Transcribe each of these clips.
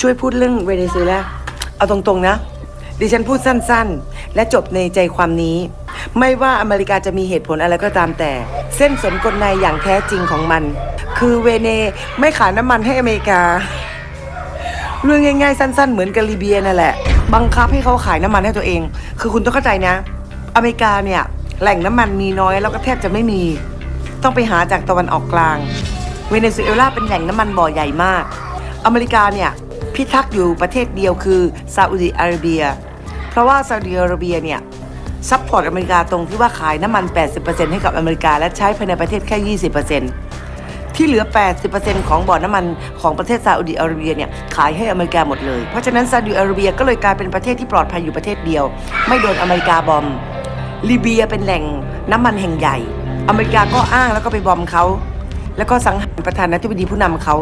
ช่วยพูดเรื่องเวเนซุเอลาเอาตรงๆนะ ดิฉันพูดสั้นๆ และจบในใจความนี้ ไม่ว่าอเมริกาจะมีเหตุผลอะไรก็ตามแต่ เส้นสนกลในอย่างแท้จริงของมัน คือเวเนไม่ขายน้ำมันให้อเมริกาเรื่องง่ายๆ สั้นๆ เหมือนกับลิเบียนั่นแหละ บังคับให้เขาขายน้ำมันให้ตัวเอง คือคุณต้องเข้าใจนะ อเมริกาเนี่ย แหล่งน้ำมันมีน้อยแล้วก็แทบจะไม่มี ต้องไปหาจากตะวันออกกลาง เวเนซุเอลาเป็นแหล่งน้ำมันบ่อใหญ่มาก อเมริกาเนี่ย พิทักษ์อยู่ประเทศเดียวคือซาอุดิอาระเบีย เพราะว่าซาอุดิอาระเบียเนี่ยซัพพอร์ตอเมริกาตรงที่ว่าขายน้ำมัน 80%ให้กับอเมริกาและใช้ภายในประเทศแค่ 20%ที่เหลือ 80%ของบ่อน้ำมันของประเทศซาอุดิอาระเบียเนี่ยขายให้อเมริกาหมดเลย เพราะฉะนั้นซาอุดิอาระเบียก็เลยกลายเป็นประเทศที่ปลอดภัยอยู่ประเทศเดียว ไม่โดนอเมริกาบอมลิเบียเป็นแหล่งน้ำมันแห่งใหญ่ อเมริกาก็อ้างแล้วก็ไปบอมเขาแล้วก็สังหารประธานาธิบดีผู้นำเขา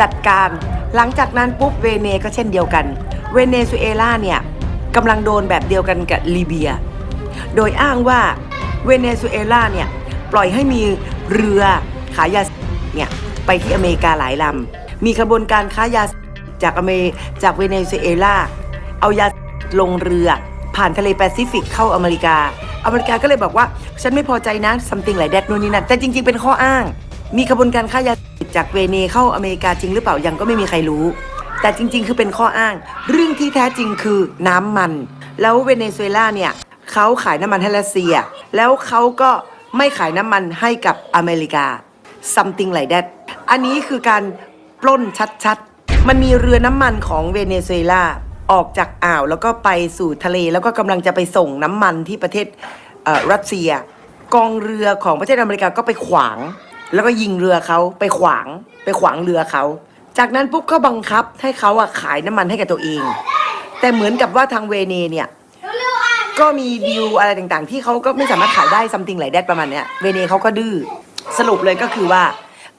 จัดการ หลังจากนั้นปุ๊บเวเนก็เช่นเดียวกัน เวเนซุเอลาเนี่ยกำลังโดนแบบเดียวกันกับลิเบีย โดยอ้างว่าเวเนซุเอลาเนี่ยปล่อยให้มีเรือขายยาเนี่ยไปที่อเมริกาหลายลำ มีขบวนการค้ายาจากอเมจากเวเนซุเอลาเอายาลงเรือผ่านทะเลแปซิฟิกเข้าอเมริกา อเมริกาก็เลยบอกว่า ฉันไม่พอใจนะ something หลายแดดนู่นนี่นั่นแต่จริงๆเป็นข้ออ้าง มีขบวนการค้ายา จากเวเนเข้าอเมริกาจริงหรือเปล่ายังก็ไม่มีใครรู้ แต่จริง ๆ คือเป็นข้ออ้าง เรื่องที่แท้จริงคือน้ำมัน แล้วเวเนซุเอลาเนี่ยเขาขายน้ำมันให้รัสเซีย แล้วเขาก็ไม่ขายน้ำมันให้กับอเมริกา something like that อันนี้คือการปล้นชัดๆ มันมีเรือน้ำมันของเวเนซุเอลาออกจากอ่าวแล้วก็ไปสู่ทะเลแล้วก็กำลังจะไปส่งน้ำมันที่ประเทศรัสเซีย กองเรือของประเทศอเมริกาก็ไปขวาง แล้วก็ยิงเรือเขาไปขวางไปขวางเรือเขา จากนั้นปุ๊บก็บังคับให้เขาอะขายน้ำมันให้กับตัวเอง แต่เหมือนกับว่าทางเวเนเนี่ยก็มีดีลอะไรต่างๆ ที่เขาก็ไม่สามารถขายได้ซัมติงหลายแดดประมาณเนี้ยเวเนเขาก็ดื้อสรุปเลยก็คือว่า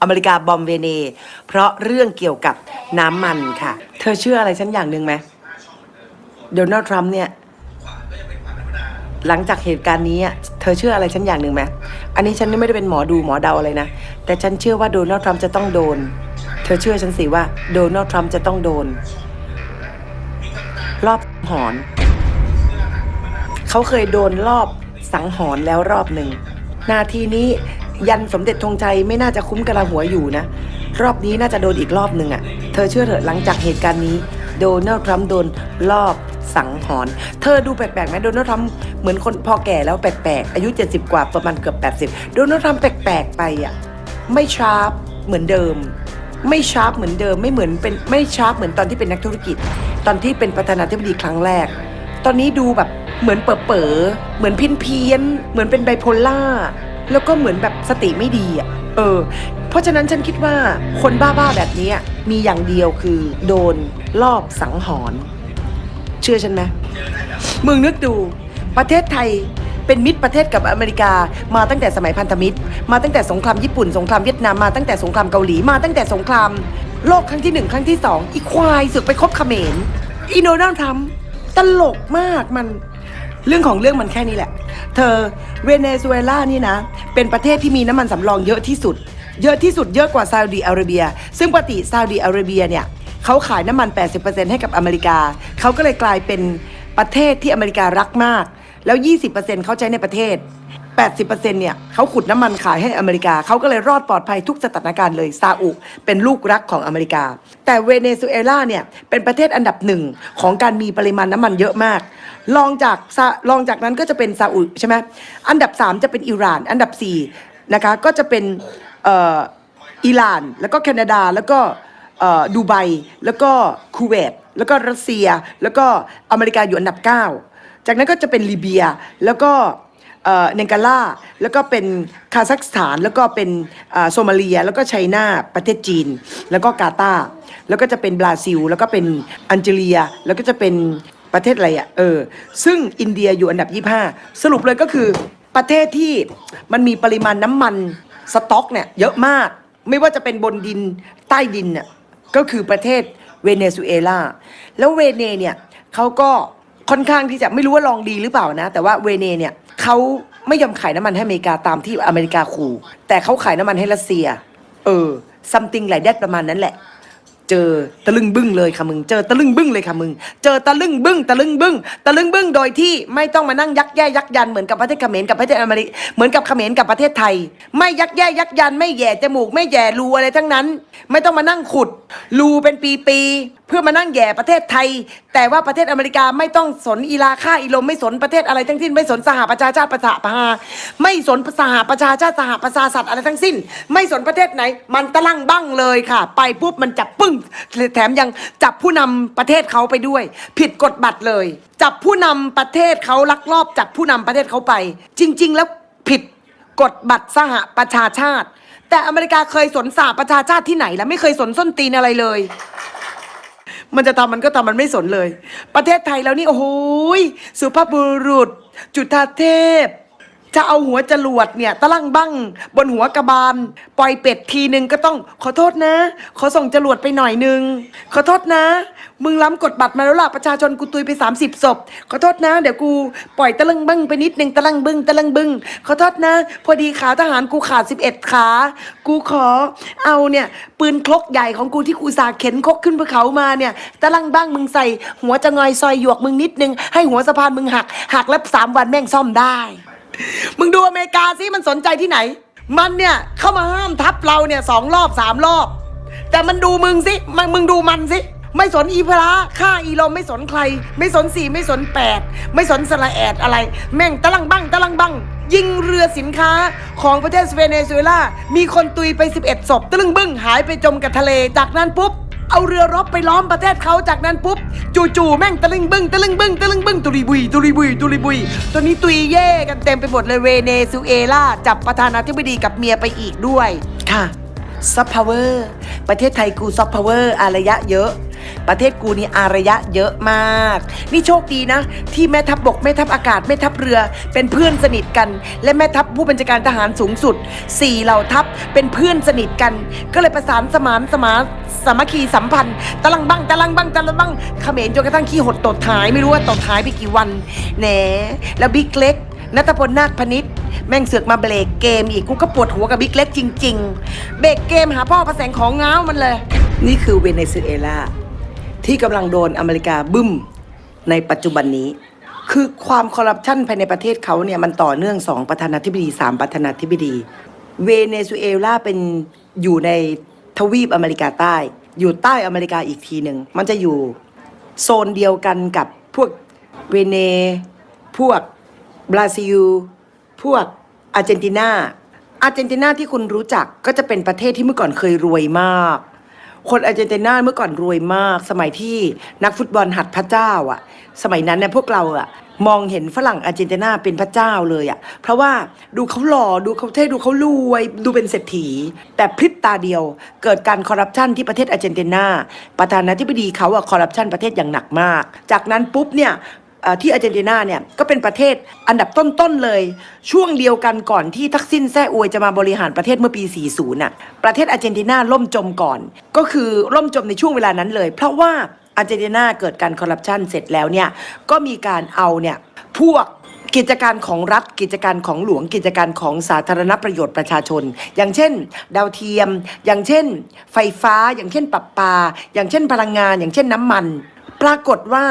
อเมริกาบอมเวเน เพราะเรื่องเกี่ยวกับน้ำมันค่ะ เธอเชื่ออะไรฉันอย่างหนึ่งไหมโดนัลด์ทรัมป์เนี่ย หลังจากเหตุการณ์นี้อะ เธอเชื่ออะไรฉันอย่างหนึ่งไหมอันนี้ฉันไม่ได้เป็นหมอดูหมอเดาอะไรนะ แต่ฉันเชื่อว่าโดนัลด์ทรัมป์จะต้องโดน เธอเชื่อฉันสิว่าโดนัลด์ทรัมป์จะต้องโดน รอบหอน เขาเคยโดนรอบสังหรณ์แล้วรอบหนึ่ง นาทีนี้ยันสมเด็จธงชัยไม่น่าจะคุ้มกระหัวอยู่นะ รอบนี้น่าจะโดนอีกรอบหนึ่งอะ่ะ เธอเชื่อเถอะหลังจากเหตุการณ์นี้ โดนัลด์ทรัมป์โดนรอบ สังหรณ์เธอดูแปลกๆไหมโดนัลด์ทรัมป์เหมือนคนพอแก่แล้วแปลกๆ อายุ 70 กว่าประมาณเกือบ 80 โดนัลด์ทรัมป์แปลกๆ ไปอะ ไม่ชาร์ปเหมือนเดิม ไม่ชาร์ปเหมือนเดิม ไม่เหมือนเป็นไม่ชาร์ปเหมือนตอนที่เป็นนักธุรกิจ ตอนที่เป็นประธานาธิบดีครั้งแรก ตอนนี้ดูแบบเหมือนเป๋อเป๋อๆเหมือนพินเพี้ยน เหมือนเป็นไบโพล่า แล้วก็เหมือนแบบสติไม่ดีอะ เออ เพราะฉะนั้นฉันคิดว่าคนบ้าๆแบบนี้มีอย่างเดียวคือ โดนรอบสังหรณ์ เชื่อฉันไหมมึงนึกดู ประเทศไทยเป็นมิตรประเทศกับอเมริกา มาตั้งแต่สมัยพันธมิตร มาตั้งแต่สงครามญี่ปุ่น สงครามเวียดนามมาตั้งแต่สงครามเกาหลีมาตั้งแต่สงคราม โลกครั้งที่หนึ่งครั้งที่สองอีควายสึกไปคบเขมรอีโนนัลด์ทรัมตลกมากมันเรื่องของเรื่องมันแค่นี้แหละ เธอเวเนซุเอลานี่นะ เป็นประเทศที่มีน้ำมันสำรองเยอะที่สุด เยอะที่สุดเยอะกว่าซาอุดีอาระเบีย ซึ่งปกติซาอุดีอาระเบียเนี่ย เขาขายน้ำมัน 80%ให้กับอเมริกา เขาก็เลยกลายเป็นประเทศที่อเมริการักมาก แล้ว 20%เขาใช้ในประเทศ 80%เนี่ยเขาขุดน้ำมันขายให้อเมริกา เขาก็เลยรอดปลอดภัยทุกสถานการณ์เลยซาอุเป็นลูกรักของอเมริกา แต่เวเนซุเอลาเนี่ยเป็นประเทศอันดับหนึ่งของการมีปริมาณน้ำมันเยอะมากรองจากซารองจากนั้นก็จะเป็นซาอุใช่ไหมอันดับ 3 จะเป็นอิหร่าน อันดับ4นะคะก็จะเป็นอิหร่านแล้วก็แคนาดาแล้วก็ ดูไบแล้วก็คูเวตแล้วก็รัสเซีย แล้วก็อเมริกาอยู่อันดับ 9 จากนั้นก็จะเป็นลิเบียแล้วก็เนกาลาแล้วก็เป็นคาซัคสถาน แล้วก็เป็นโซมาเลีย แล้วก็ไชน่าประเทศจีน แล้วก็กาตาแล้วก็จะเป็นบราซิล แล้วก็เป็นอัลจีเรีย แล้วก็จะเป็นประเทศอะไรอะเออซึ่งอินเดียอยู่อันดับ 25 สรุปเลยก็คือประเทศที่มันมีปริมาณน้ำมันสต็อกเนี่ยเยอะมาก ไม่ว่าจะเป็นบนดินใต้ดินน่ะ ก็คือประเทศเวเนซุเอลา แล้วเวเนเนี่ยเขาก็ค่อนข้างที่จะไม่รู้ว่าลองดีหรือเปล่านะ แต่ว่าเวเนเนี่ยเขาไม่ยอมขายน้ำมันให้อเมริกาตามที่อเมริกาขู่แต่เขาขายน้ำมันให้รัสเซีย เออ something like that ประมาณนั้นแหละ เจอตะลึงบึ้งเลยค่ะมึง เจอตะลึงบึ้งเลยค่ะมึง เจอตะลึงบึ้ง ตะลึงบึ้ง ตะลึงบึ้งโดยที่ไม่ต้องมานั่งยักแย่ยักยันเหมือนกับประเทศเขมรกับประเทศอเมริกเหมือนกับเขมรกับประเทศไทย ไม่ยักแย่ยักยันไม่แย่จมูกไม่แย่รูอะไรทั้งนั้น ไม่ต้องมานั่งขุดรูเป็นปีๆเพื่อมานั่งแย่ประเทศไทย แต่ว่าประเทศอเมริกาไม่ต้องสนอีลาค่าอีลมไม่สนประเทศอะไรทั้งสิ้น ไม่สนสหประชาชาติประชาพาไม่สนสหประชาชาติสหประชาสัตว์อะไรทั้งสิ้น ไม่สนประเทศไหน มันตะลั่งบ้างเลยค่ะ ไปปุ๊บมันจับปึ้งแถมยังจับผู้นำประเทศเขาไปด้วย ผิดกฎบัตรเลย จับผู้นำประเทศเขาลักลอบจับผู้นำประเทศเขาไป จริง ๆ แล้วผิดกฎบัตรสหประชาชาติ แต่อเมริกาเคยสนสหประชาชาติที่ไหนแล้วไม่เคยสนส้นตีนอะไรเลย มันจะทำมันก็ทำมันไม่สนเลย ประเทศไทยแล้วนี่โอ้โหสุภาพบุรุษ จุฑาเทพ จะเอาหัวจรวดเนี่ยตะลั่งบั้งบนหัวกระบาล ปล่อยเป็ดทีนึงก็ต้องขอโทษนะ ขอส่งจรวดไปหน่อยนึง ขอโทษนะ มึงล้ำกฎบัตรมาแล้วล่ะประชาชนกูตุยไป 30ศพขอโทษนะ เดี๋ยวกูปล่อยตะลึงบึ้งไปนิดนึงตะลังบึ้งตะลังบึ้งขอโทษนะ พอดีขาทหารกูขาด 11 ขา กูขอเอาเนี่ยปืนคลกใหญ่ของกูที่กูสาเข็นคกขึ้นภูเขามาเนี่ยตะลังบ้างมึงใส่ หัวจะงอยซอยหยวกมึงนิดนึงให้หัวสะพานมึงหักหักแล้วสามวันแม่งซ่อมได้ มึงดูอเมริกาสิมันสนใจที่ไหน มันเนี่ยเข้ามาห้ามทับเราเนี่ยสองรอบสามรอบ แต่มันดูมึงสิมันมึงดูมันสิไม่สนอีพลาค่าอีลมไม่สนใคร ไม่สนสี่ไม่สนแปดไม่สนสละแอดอะไร แม่งตะลังบังตะลังบังยิงเรือสินค้าของประเทศเวเนซุเอลา มีคนตุยไป 11ศพตะลึงบึ้งหายไปจมกับทะเล จากนั้นปุ๊บ เอาเรือรบไปล้อมประเทศเขาจากนั้นปุ๊บ จู่ๆแม่งตะลึงบึ้งตะลึงบึ้งตะลึงบึ้งตุริบุยตุริบุยตุริบุยตัวนี้ตุยเย่กันเต็มไปหมดเลยเวเนซุเอลาจับประธานาธิบดีกับเมียไปอีกด้วย ค่ะซอฟต์พาวเวอร์ประเทศไทยกูซอฟต์พาวเวอร์อารยะเยอะ ประเทศกูนี่อารยะเยอะมาก นี่โชคดีนะ ที่แม่ทัพบบกแม่ทัพอากาศแม่ทัพเรือ เป็นเพื่อนสนิทกัน และแม่ทัพผู้บัญชาการทหารสูงสุดสี่เหล่าทัพเป็นเพื่อนสนิทกัน ก็เลยประสานสมานสมาสามัคคีสัมพันธ์ตะลังบังตะลังบังตะลังบังเขมรจนกระทั่งขี้หดตดหายไม่รู้ว่าตดหายไปกี่วันแหนแล้วบิ๊กเล็กนัทพลนาคพนิษฐ์แม่งเสือกมาเบรกเกมอีกกูก็ปวดหัวกับบิ๊กเล็กจริง ๆ เบรกเกมหาพ่อประแสงของเงาวมันเลย นี่คือเวเนซุเอลา ที่กำลังโดนอเมริกาบึ้มในปัจจุบันนี้ คือความคอร์รัปชันภายในประเทศเขาเนี่ยมันต่อเนื่องสองประธานาธิบดีสามประธานาธิบดี เวเนซุเอลาเป็นอยู่ในทวีปอเมริกาใต้ อยู่ใต้อเมริกาอีกทีหนึ่ง มันจะอยู่โซนเดียวกันกับพวกเวเน พวกบราซิล พวกอาร์เจนตินาอาร์เจนตินาที่คุณรู้จักก็จะเป็นประเทศที่เมื่อก่อนเคยรวยมาก คนอาร์เจนตินาเมื่อก่อนรวยมาก สมัยที่นักฟุตบอลหัดพระเจ้าอะ สมัยนั้นเนี่ยพวกเราอะมองเห็นฝรั่งอาร์เจนตินาเป็นพระเจ้าเลยอะ เพราะว่าดูเขาหล่อดูเขาเท่ดูเขารวยดูเป็นเศรษฐี แต่พริบตาเดียวเกิดการคอร์รัปชันที่ประเทศอาร์เจนตินาประธานาธิบดีเขาอะคอร์รัปชันประเทศอย่างหนักมาก จากนั้นปุ๊บเนี่ย ที่อาร์เจนตินาเนี่ยก็เป็นประเทศอันดับต้นๆเลย ช่วงเดียวกันก่อนที่ทักษิณแซ่อวยจะมาบริหารประเทศเมื่อปี 40น่ะประเทศอาร์เจนตินาล่มจมก่อน ก็คือล่มจมในช่วงเวลานั้นเลย เพราะว่าอาร์เจนตินาเกิดการคอร์รัปชันเสร็จแล้วเนี่ยก็มีการเอาเนี่ยพวกกิจการของรัฐกิจการของหลวงกิจการของสาธารณประโยชน์ประชาชน อย่างเช่น ดาวเทียม อย่างเช่น ไฟฟ้า อย่างเช่นปรับปา อย่างเช่นพลังงาน อย่างเช่นน้ำมัน ปรากฏว่า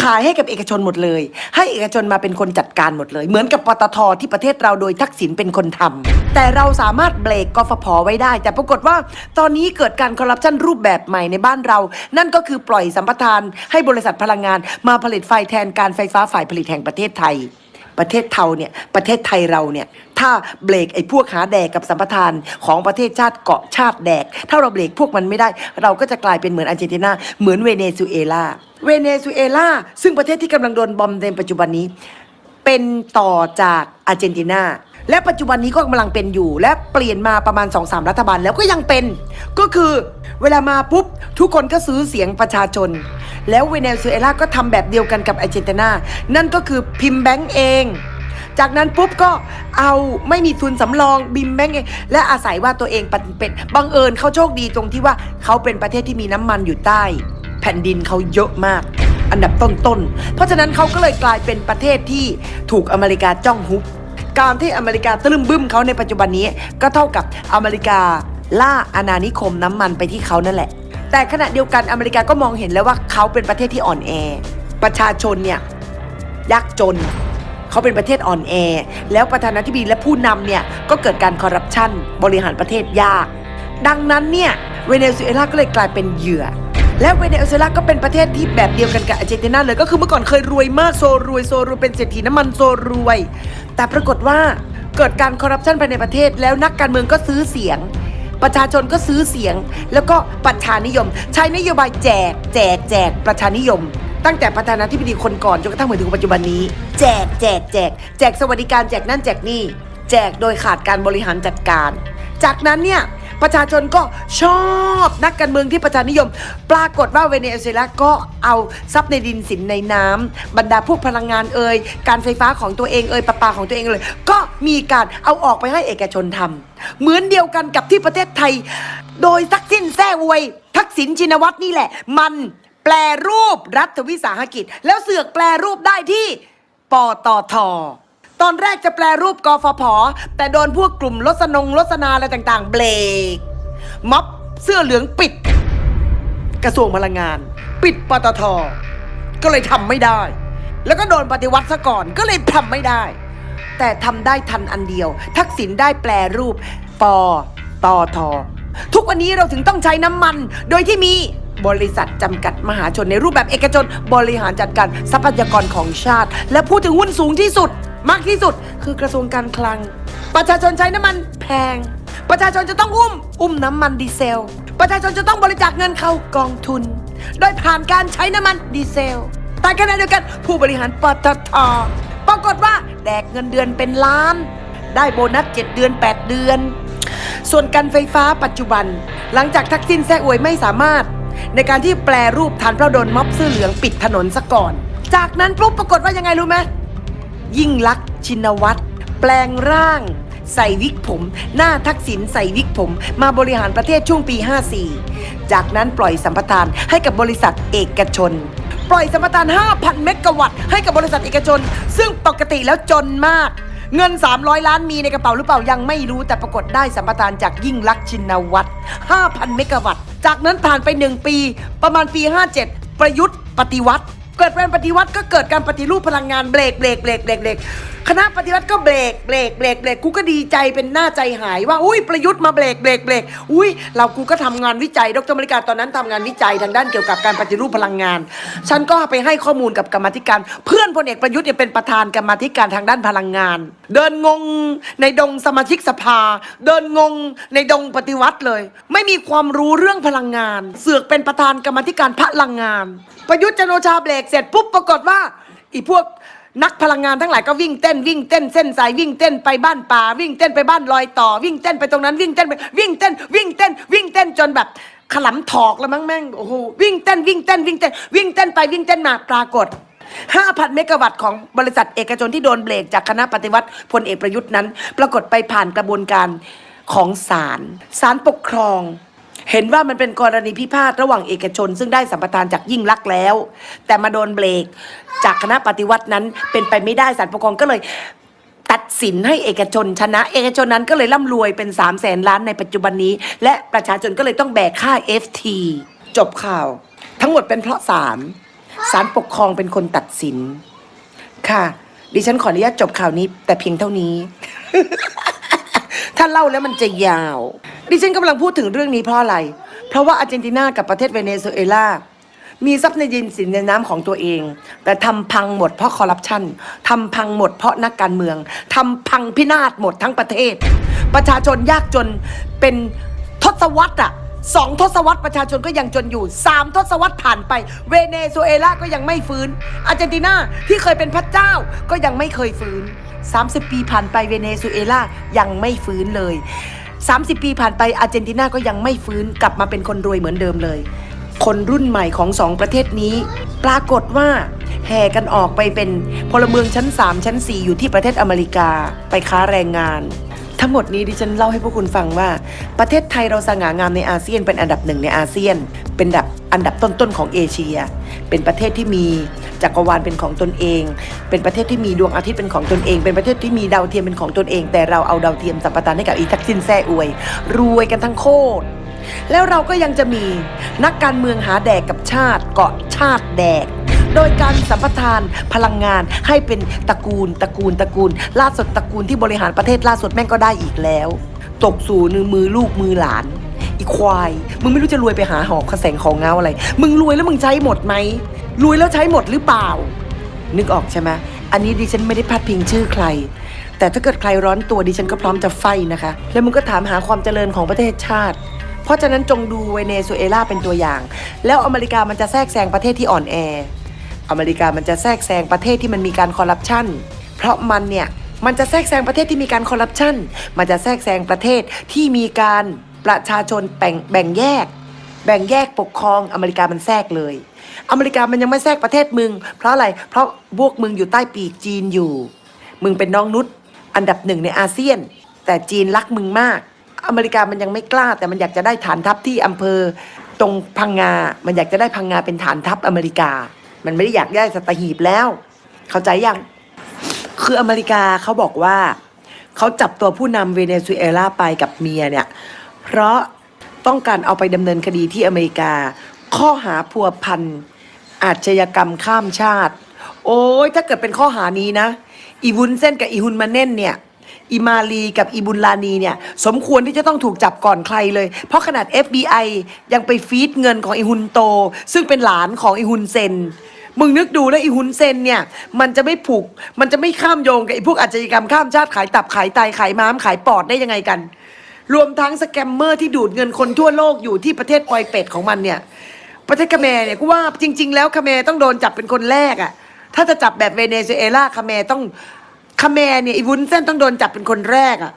ขายให้กับเอกชนหมดเลย ให้เอกชนมาเป็นคนจัดการหมดเลย เหมือนกับปตทที่ประเทศเราโดยทักษิณเป็นคนทำแต่เราสามารถเบรกกฟผไว้ได้ แต่ปรากฏว่าตอนนี้เกิดการคอร์รัปชันรูปแบบใหม่ในบ้านเรา นั่นก็คือปล่อยสัมปทานให้บริษัทพลังงาน มาผลิตไฟแทนการไฟฟ้าฝ่ายผลิตแห่งประเทศไทย ประเทศเทาเนี่ยประเทศไทยเราเนี่ยถ้าเบรกไอ้พวกหาแดกกับสัมปทานของประเทศชาติเกาะชาติแดก ถ้าเราเบรกพวกมันไม่ได้ เราก็จะกลายเป็นเหมือนอาร์เจนตินาเหมือนเวเนซุเอลาเวเนซุเอลาซึ่งประเทศที่กำลังโดนบอมเดนปัจจุบันนี้ เป็นต่อจากอาร์เจนตินา และปัจจุบันนี้ก็กำลังเป็นอยู่ และเปลี่ยนมาประมาณ2อสรัฐบาลแล้วก็ยังเป็น ก็คือเวลามาปุ๊บ ทุกคนก็ซื้อเสียงประชาชน แล้วเวเนซุเอลาก็ทำแบบเดียวกันกับอาร์เจนตินา นั่นก็คือพิมพ์แบงก์เอง จากนั้นปุ๊บก็เอาไม่มีทุนสำรองบิมแบงก์เองและอาศัยว่าตัวเองเป็นเป็นบังเอิญเขาโชคดีตรงที่ว่าเขาเป็นประเทศที่มีน้ำมันอยู่ใต้ แผ่นดินเขาเยอะมากอันดับต้นๆ เพราะฉะนั้นเขาก็เลยกลายเป็นประเทศที่ถูกอเมริกาจ้องฮุบ การที่อเมริกาตรึมบึ้มเขาในปัจจุบันนี้ ก็เท่ากับอเมริกาล่าอาณานิคมน้ำมันไปที่เขานั่นแหละ แต่ขณะเดียวกันอเมริกาก็มองเห็นแล้วว่าเขาเป็นประเทศที่อ่อนแอ ประชาชนเนี่ยยากจน เขาเป็นประเทศอ่อนแอ แล้วประธานาธิบดีและผู้นำเนี่ยก็เกิดการคอร์รัปชันบริหารประเทศยาก ดังนั้นเนี่ยเวเนซุเอลาก็เลยกลายเป็นเหยื่อ และเวเนซุเอลาก็เป็นประเทศที่แบบเดียวกันกับอาร์เจนตินาเลยก็คือเมื่อก่อนเคยรวยมากโซรวยโซรวยเป็นเศรษฐีน้ำมันโซรวย แต่ปรากฏว่าเกิดการคอร์รัปชันภายในประเทศ แล้วนักการเมืองก็ซื้อเสียง ประชาชนก็ซื้อเสียง แล้วก็ประชานิยม ใช้นโยบายแจก แจกแจกประชานิยม ตั้งแต่ประธานาธิบดีคนก่อนจนกระทั่งมาถึงปัจจุบันนี้ แจกแจกแจก แจกสวัสดิการแจกนั่นแจกนี่ แจกโดยขาดการบริหารจัดการ จากนั้นเนี่ย ประชาชนก็ชอบนักการเมืองที่ประชานิยม ปรากฏว่าเวเนซุเอลาก็เอาทรัพย์ในดินสินในน้ำบรรดาพวกพลังงานเอ่ยการไฟฟ้าของตัวเองเอ่ยประปาของตัวเองเลย ก็มีการเอาออกไปให้เอกชนทำเหมือนเดียวกันกับที่ประเทศไทย โดยทักษิณแซ่อวย ทักษิณชินวัตรนี่แหละ มันแปลรูปรัฐวิสาหกิจ แล้วเสือกแปลรูปได้ที่ปตท ตอนแรกจะแปลรูปกฟผ แต่โดนพวกกลุ่มรสนงรสนาอะไรต่างๆ เบรกม็อบเสื้อเหลืองปิด กระทรวงพลังงาน ปิดปตท ก็เลยทำไม่ได้ แล้วก็โดนปฏิวัติซะก่อนก็เลยทำไม่ได้ แต่ทำได้ทันอันเดียว ทักษิณได้แปลรูปปตททุกวันนี้เราถึงต้องใช้น้ำมัน โดยที่มีบริษัทจำกัดมหาชนในรูปแบบเอกชน บริหารจัดการทรัพยากรของชาติ และพูดถึงหุ้นสูงที่สุด มากที่สุด คือกระทรวงการคลัง ประชาชนใช้น้ำมันแพง ประชาชนจะต้องอุ้ม อุ้มน้ำมันดีเซล ประชาชนจะต้องบริจาคเงินเข้ากองทุน โดยผ่านการใช้น้ำมันดีเซล แต่ขณะเดียวกันผู้บริหารปตทปรากฏว่าแดกเงินเดือนเป็นล้าน ได้โบนัส 7 เดือน 8 เดือน ส่วนการไฟฟ้าปัจจุบัน หลังจากทักษิณแซ่อวยไม่สามารถ ในการที่แปลรูปฐานพระดลม็อบเสื้อเหลืองปิดถนนซะก่อน จากนั้นปุ๊บปรากฏว่ายังไงรู้ไหม ยิ่งลักษณ์ชินวัตรแปลงร่าง ใส่วิกผม หน้าทักษิณใส่วิกผม มาบริหารประเทศช่วงปี 54 จากนั้นปล่อยสัมปทานให้กับบริษัทเอกชน ปล่อยสัมปทาน 5,000 เมกะวัตต์ให้กับบริษัทเอกชน ซึ่งปกติแล้วจนมาก เงิน 300 ล้านมีในกระเป๋าหรือเปล่ายังไม่รู้แต่ปรากฏได้สัมปทานจากยิ่งลักษณ์ชินวัตร5,000 เมกะวัตต์ จากนั้นผ่านไป 1 ปี ประมาณปี 57 ประยุทธ์ปฏิวัติ เกิดเป็นปฏิวัติก็เกิดการปฏิรูปพลังงานเบรกเบรกเบรกเบรกเบรก คณะปฏิวัติก็เบรกเบรกเบรกเบรกกูก็ดีใจเป็นหน้าใจหายว่าอุ้ยประยุทธ์มาเบรกเบรกเบรกอุ้ยเรากูก็ทำงานวิจัยดรมริกาตอนนั้นทำงานวิจัยทางด้านเกี่ยวกับการปฏิรูปพลังงาน ฉันก็ไปให้ข้อมูลกับกรรมธิการ เพื่อนพลเอกประยุทธ์เนี่ยเป็นประธานกรรมธิการทางด้านพลังงาน เดินงงในดงสมาชิกสภา เดินงงในดงปฏิวัติเลย ไม่มีความรู้เรื่องพลังงาน เสือกเป็นประธานกรรมธิการพลังงาน ประยุทธ์จันโอชาเบรกเสร็จปุ๊บปรากฏว่าอีพวก นักพลังงานทั้งหลายก็วิ่งเต้นวิ่งเต้นเส้นสายวิ่งเต้นไปบ้านป่า วิ่งเต้นไปบ้านลอยต่อ วิ่งเต้นไปตรงนั้นวิ่งเต้นไปวิ่งเต้น วิ่งเต้น วิ่งเต้นจนแบบขลำถอกแล้วมั้งแม่งโอ้โหวิ่งเต้นวิ่งเต้นวิ่งเต้นวิ่งเต้นไปวิ่งเต้นมาปรากฏ5,000 เมกะวัตต์ของบริษัทเอกชนที่โดนเบรกจากคณะปฏิวัติพลเอกประยุทธ์นั้น ปรากฏไปผ่านกระบวนการของศาลศาลปกครอง เห็นว่ามันเป็นกรณีพิพาทระหว่างเอกชน ซึ่งได้สัมปทานจากยิ่งลักษณ์แล้ว แต่มาโดนเบรกจากคณะปฏิวัตินั้นเป็นไปไม่ได้ศาลปกครองก็เลยตัดสินให้เอกชนชนะ เอกชนนั้นก็เลยร่ำรวยเป็น3 0 0แสนล้านในปัจจุบันนี้ และประชาชนก็เลยต้องแบกค่า FT จบข่าว ทั้งหมดเป็นเพราะศาลศาลปกครองเป็นคนตัดสิน ค่ะ ดิฉันขออนุญาตจบข่าวนี้ แต่เพียงเท่านี้ ถ้าเล่าแล้วมันจะยาว ดิฉันกำลังพูดถึงเรื่องนี้เพราะอะไร เพราะว่าอาร์เจนตินากับประเทศเวเนซุเอลา มีทรัพย์ในดินสินในน้ำของตัวเอง แต่ทำพังหมดเพราะคอร์รัปชันทำพังหมดเพราะนักการเมืองทำพังพินาศหมดทั้งประเทศ ประชาชนยากจนเป็นทศวรรษอะสองทศวรรษประชาชนก็ยังจนอยู่สามทศวรรษผ่านไป เวเนซุเอลาก็ยังไม่ฟื้น อาร์เจนตินาที่เคยเป็นพระเจ้าก็ยังไม่เคยฟื้น 30 ปีผ่านไปเวเนซุเอลายังไม่ฟื้นเลย 30 ปีผ่านไปอาร์เจนตินาก็ยังไม่ฟื้นกลับมาเป็นคนรวยเหมือนเดิมเลย คนรุ่นใหม่ของสองประเทศนี้ ปรากฏว่าแห่กันออกไปเป็นพลเมืองชั้น 3 ชั้น 4 อยู่ที่ประเทศอเมริกา ไปค้าแรงงาน ทั้งหมดนี้ดิฉันเล่าให้พวกคุณฟังว่า ประเทศไทยเราสง่างามในอาเซียนเป็นอันดับหนึ่งในอาเซียน เป็นดับอันดับต้นๆของเอเชีย เป็นประเทศที่มีจักรวาลเป็นของตนเอง เป็นประเทศที่มีดวงอาทิตย์เป็นของตนเอง เป็นประเทศที่มีดาวเทียมเป็นของตนเอง แต่เราเอาดาวเทียมสัมปทานให้กับอีทักซินแซ่อวย รวยกันทั้งโคตรแล้วเราก็ยังจะมีนักการเมืองหาแดกกับชาติเกาะชาติแดก โดยการสัมปทานพลังงานให้เป็นตระกูลตระกูลตระกูล ล่าสุดตระกูลที่บริหารประเทศล่าสุดแม่งก็ได้อีกแล้ว ตกสู่มือลูกมือหลานอีควาย มึงไม่รู้จะรวยไปหาหอกกระแสงของเงาอะไร มึงรวยแล้วมึงใช้หมดไหม รวยแล้วใช้หมดหรือเปล่า นึกออกใช่ไหมอันนี้ดิฉันไม่ได้พัดพิงชื่อใคร แต่ถ้าเกิดใครร้อนตัวดิฉันก็พร้อมจะไฟนะคะ แล้วมึงก็ถามหาความเจริญของประเทศชาติ เพราะฉะนั้นจงดูเวเนซุเอลาเป็นตัวอย่าง แล้วอเมริกามันจะแทรกแซงประเทศที่อ่อนแอ อเมริกามันจะแทรกแซงประเทศที่มันมีการคอร์รัปชันเพราะมันเนี่ยมันจะแทรกแซงประเทศที่มีการคอร์รัปชันมันจะแทรกแซงประเทศที่มีการประชาชนแบ่งแบ่งแยก แบ่งแยกปกครองอเมริกามันแทรกเลย อเมริกามันยังไม่แทรกประเทศมึง เพราะอะไรเพราะพวกมึงอยู่ใต้ปีกจีนอยู่ มึงเป็นน้องนุชอันดับหนึ่งในอาเซียน แต่จีนรักมึงมาก อเมริกามันยังไม่กล้า แต่มันอยากจะได้ฐานทัพที่อำเภอ ตรงพังงา มันอยากจะได้พังงาเป็นฐานทัพอเมริกา มันไม่ได้อยากได้สัตหีบแล้ว เข้าใจยัง คืออเมริกาเขาบอกว่าเขาจับตัวผู้นำเวเนซุเอลาไปกับเมียเนี่ย เพราะต้องการเอาไปดำเนินคดีที่อเมริกา ข้อหาพัวพันอาชญากรรมข้ามชาติ โอ้ยถ้าเกิดเป็นข้อหานี้นะ อีวุนเส้นกับอีฮุนมาเน่นเนี่ยอีมาลีกับอีบุลลานีเนี่ย สมควรที่จะต้องถูกจับก่อนใครเลย เพราะขนาด FBI ยังไปฟีดเงินของอีฮุนโต ซึ่งเป็นหลานของอีฮุนเซน มึงนึกดูนะอีฮุนเซนเนี่ย มันจะไม่ผูก มันจะไม่ข้ามโยงกับไอ้พวกอาชญากรรมข้ามชาติขายตับขายไตขายม้ามขายปอดได้ยังไงกัน รวมทั้งสแกมเมอร์ที่ดูดเงินคนทั่วโลกอยู่ที่ประเทศปอยเป็ดของมันเนี่ย ประเทศคาเมรเนี่ยกูว่าจริง ๆ แล้วคาเมรต้องโดนจับเป็นคนแรกอะ่ะถ้าจะจับแบบเวเนซุเอลาคาเมรต้องคาเมรเนี่ยอีวุ้นเส้นต้องโดนจับเป็นคนแรกอะ่ะ